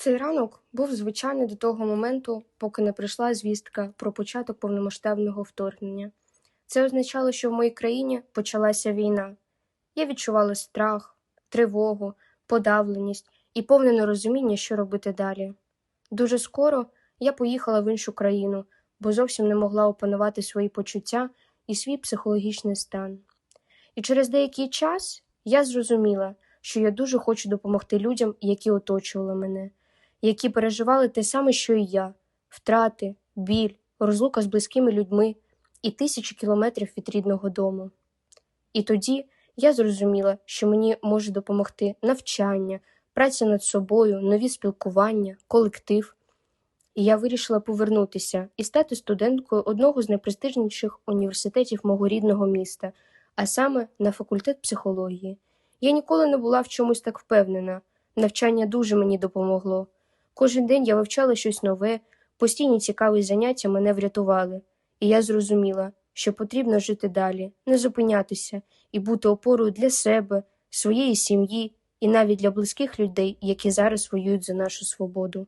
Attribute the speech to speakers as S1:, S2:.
S1: Цей ранок був звичайний до того моменту, поки не прийшла звістка про початок повномасштабного вторгнення. Це означало, що в моїй країні почалася війна. Я відчувала страх, тривогу, подавленість і повне нерозуміння, що робити далі. Дуже скоро я поїхала в іншу країну, бо зовсім не могла опанувати свої почуття і свій психологічний стан. І через деякий час я зрозуміла, що я дуже хочу допомогти людям, які оточували мене, які переживали те саме, що і я: втрати, біль, розлука з близькими людьми і тисячі кілометрів від рідного дому. І тоді я зрозуміла, що мені може допомогти навчання, праця над собою, нові спілкування, колектив. І я вирішила повернутися і стати студенткою одного з найпрестижніших університетів мого рідного міста, а саме на факультет психології. Я ніколи не була в чомусь так впевнена. Навчання дуже мені допомогло. Кожен день я вивчала щось нове, постійні цікаві заняття мене врятували, і я зрозуміла, що потрібно жити далі, не зупинятися і бути опорою для себе, своєї сім'ї і навіть для близьких людей, які зараз воюють за нашу свободу.